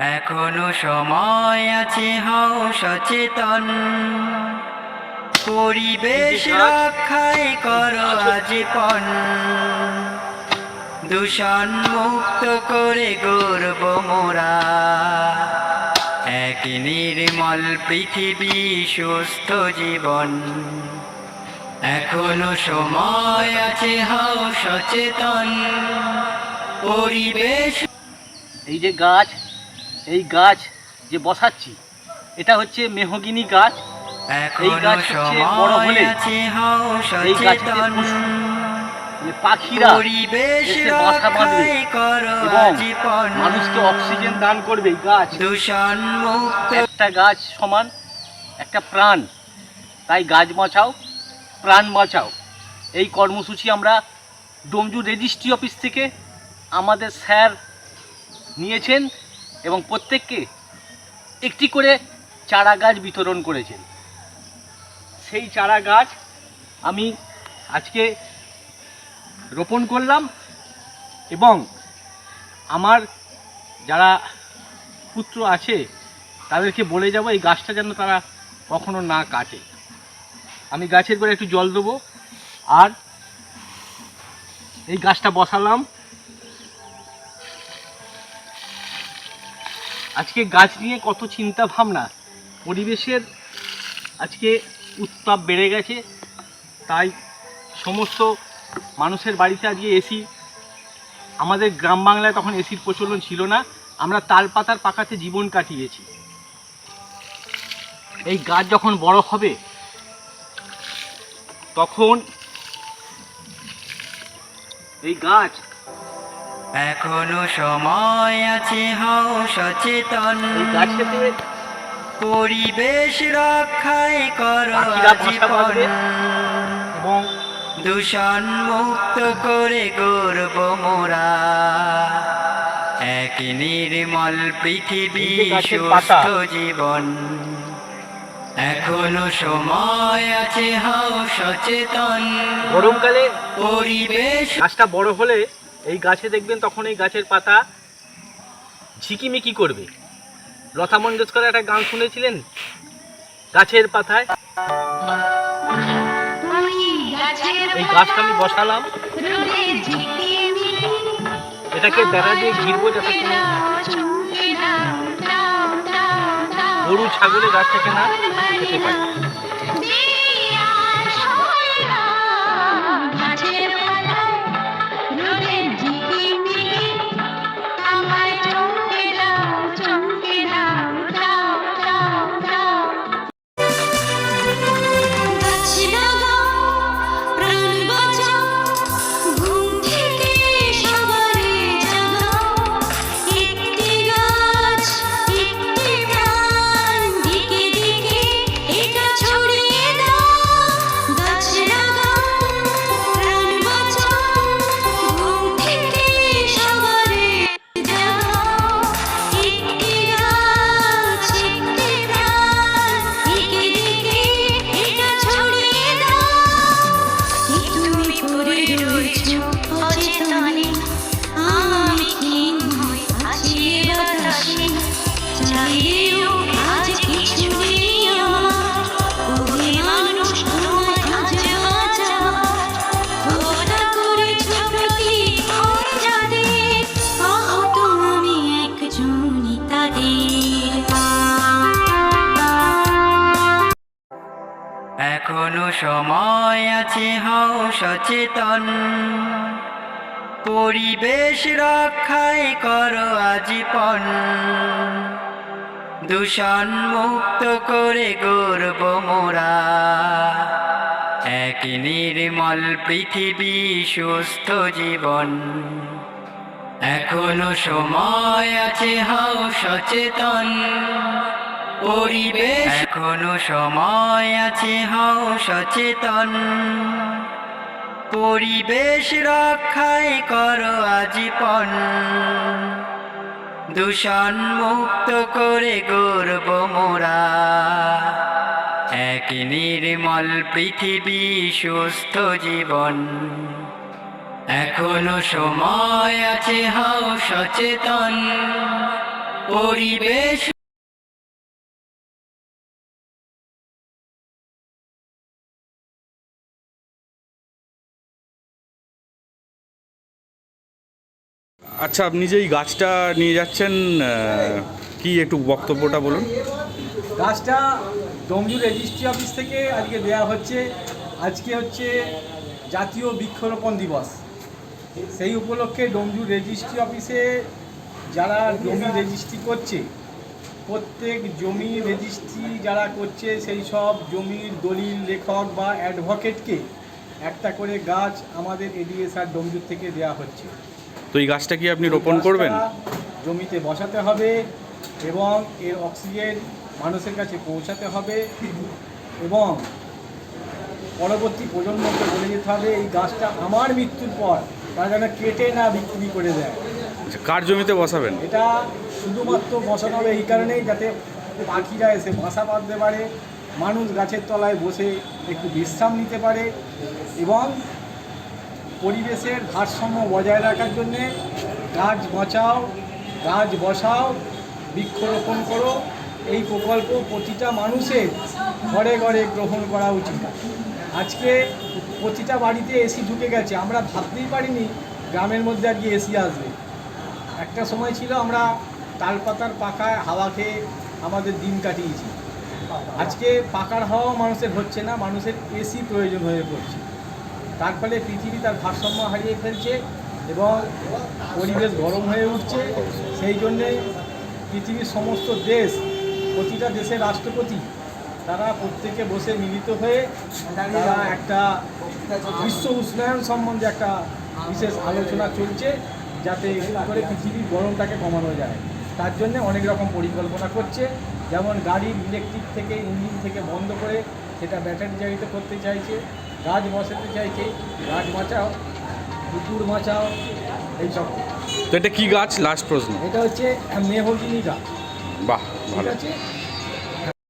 এখনও সময় আছে হও সচেতন। পরিবেশ রক্ষায় করো আজীবন দূষণ মুক্ত করে গর্ব মোরা। এক নির্মল পৃথিবী সুস্থ জীবন। এখনও সময় আছে হও সচেতন। পরিবেশ এই যে গাছ এই গাছ যে বসাচ্ছি এটা হচ্ছে মেহগিনি গাছ। এই গাছ হচ্ছে বড় হলে। এই গাছকে মানে পাখিরা এসে বাসা বাঁধবে এবং মানুষকে অক্সিজেন দান করবে এই গাছ। একটা গাছ সমান একটা প্রাণ। তাই গাছ বাঁচাও প্রাণ বাঁচাও। এই কর্মসূচি আমরা ডোমজু রেজিস্ট্রি অফিস থেকে আমাদের স্যার নিয়েছেন। এবং প্রত্যেককে একটি করে চারা গাছ বিতরণ করেছেন। সেই চারা গাছ আমি আজকে রোপণ করলাম এবং আমার যারা পুত্র আছে, তাদেরকে বলে যাব এই গাছটা যেন তারা কখনো না কাটে। আমি গাছের করে একটু জল দেবো। আর এই গাছটা বসালাম। আজকে গাছ নিয়ে কত চিন্তা ভাবনা। পরিবেশের আজকে উত্তাপ বেড়ে গেছে, তাই সমস্ত মানুষের বাড়িতে আজকে এসি আমাদের গ্রাম বাংলায় তখন এসির প্রচলন ছিল না, আমরা তাল পাতার পাকাতে জীবন কাটিয়েছি। এই গাছ যখন বড় হবে, তখন এই গাছ এখনও সময় আছে হও সচেতন। পরিবেশ রক্ষায় করো এবং দূষণ মুক্ত করে গর্ব মোরা। এক নির্মল পৃথিবী। সুস্থ জীবন। এখনও সময় আছে হও সচেতন। গরমকালে পরিবেশ গাছটা বড় হলে এই গাছে দেখবেন তখন এই গাছের পাতা ঝিকিমিকি করবে। লতা মঙ্গেশকর একটা গান শুনেছিলেন? গাছের পাতায়। এই গাছটা আমি বসালাম। এটাকে বেড়া দিয়ে ঘিরবো যাতে গরু ছাগলে গাছটাকে না খেতে পারে পড়ে রয়েছো অচেতনে আমি কি নয় আছি বাতাসে চাইলেও সময় আছে, হও সচেতন। পরিবেশ রক্ষায় করো আজীবন। দূষণ মুক্ত করে গর্ব মোরা। এক নির্মল পৃথিবী সুস্থ জীবন। এখনও সময় আছে, হও সচেতন। পরিবেশ। এখনও সময় আছে, হও সচেতন। পরিবেশ রক্ষায় করো আজীবন। দূষণ মুক্ত করে গর্ব মোরা। এক নির্মল পৃথিবী, সুস্থ জীবন। এখনও সময় আছে, হও সচেতন। পরিবেশ আচ্ছা আপনি যে এই গাছটা নিয়ে যাচ্ছেন কি একটু বক্তব্যটা বলুন? গাছটা ডোমজু রেজিস্ট্রি অফিস থেকে আজকে দেয়া হচ্ছে। আজকে হচ্ছে জাতীয় বৃক্ষরোপণ দিবস। সেই উপলক্ষে ডোমজু রেজিস্ট্রি অফিসে যারা জমি রেজিস্ট্রি করছে, প্রত্যেক জমি রেজিস্ট্রি যারা করছে, সেই সব জমির দলিল, লেখক বা অ্যাডভোকেটকে একটা করে গাছ আমাদের এডিএসআর ডোমজুর থেকে দেয়া হচ্ছে। তো এই গাছটা কি আপনি রোপণ করবেন? জমিতে বসাতে হবে এবং এর অক্সিজেন মানুষের কাছে পৌঁছাতে হবে এবং পরবর্তী প্রজন্মকে বলে যেতে হবে এই গাছটা আমার মৃত্যুর পর তারা যেন কেটে না বিক্রি করে দেয়। আচ্ছা, কার জমিতে বসাবেন? এটা শুধুমাত্র বসানো হবে এই কারণেই যাতে পাখিরা এসে বাসা বাঁধতে পারে মানুষ গাছের তলায় বসে একটু বিশ্রাম নিতে পারে এবং পরিবেশের ভারসাম্য বজায় রাখার জন্যে গাছ বাঁচাও, গাছ বসাও, বৃক্ষরোপণ করো। এই প্রকল্প প্রতিটা মানুষের ঘরে ঘরে গ্রহণ করা উচিত। আজকে প্রতিটা বাড়িতে এসি ঢুকে গেছে। আমরা ভাবতেই পারিনি গ্রামের মধ্যে আজকে এসি আসবে। একটা সময় ছিল আমরা তালপাতার পাখায় হাওয়া খেয়ে আমাদের দিন কাটিয়েছি। আজকে পাকার হাওয়াও মানুষের হচ্ছে না। মানুষের এসি প্রয়োজন হয়ে পড়ছে। তার ফলে পৃথিবী তার ভারসাম্য হারিয়ে ফেলছে এবং পরিবেশ গরম হয়ে উঠছে। সেই জন্যে পৃথিবীর সমস্ত দেশ, প্রতিটা দেশের রাষ্ট্রপতি, তারা প্রত্যেকে বসে মিলিত হয়ে তারা একটা বিশ্ব উষ্ণায়ন সম্বন্ধে একটা বিশেষ আলোচনা চলছে যাতে করে পৃথিবীর গরমটাকে কমানো যায়। তার জন্য অনেক রকম পরিকল্পনা করছে। যেমন গাড়ির ইলেকট্রিক থেকে ইঞ্জিন থেকে বন্ধ করে সেটা ব্যাটারি চালিত করতে চাইছে। গাছ বসাতে চাইছে গাছ বাঁচাও পুকুর বাঁচাও এইসব। তো এটা কি গাছ? লাস্ট প্রশ্ন। এটা হচ্ছে মেহগিনি গাছ। বাহ ঠিক ভালো। আছে?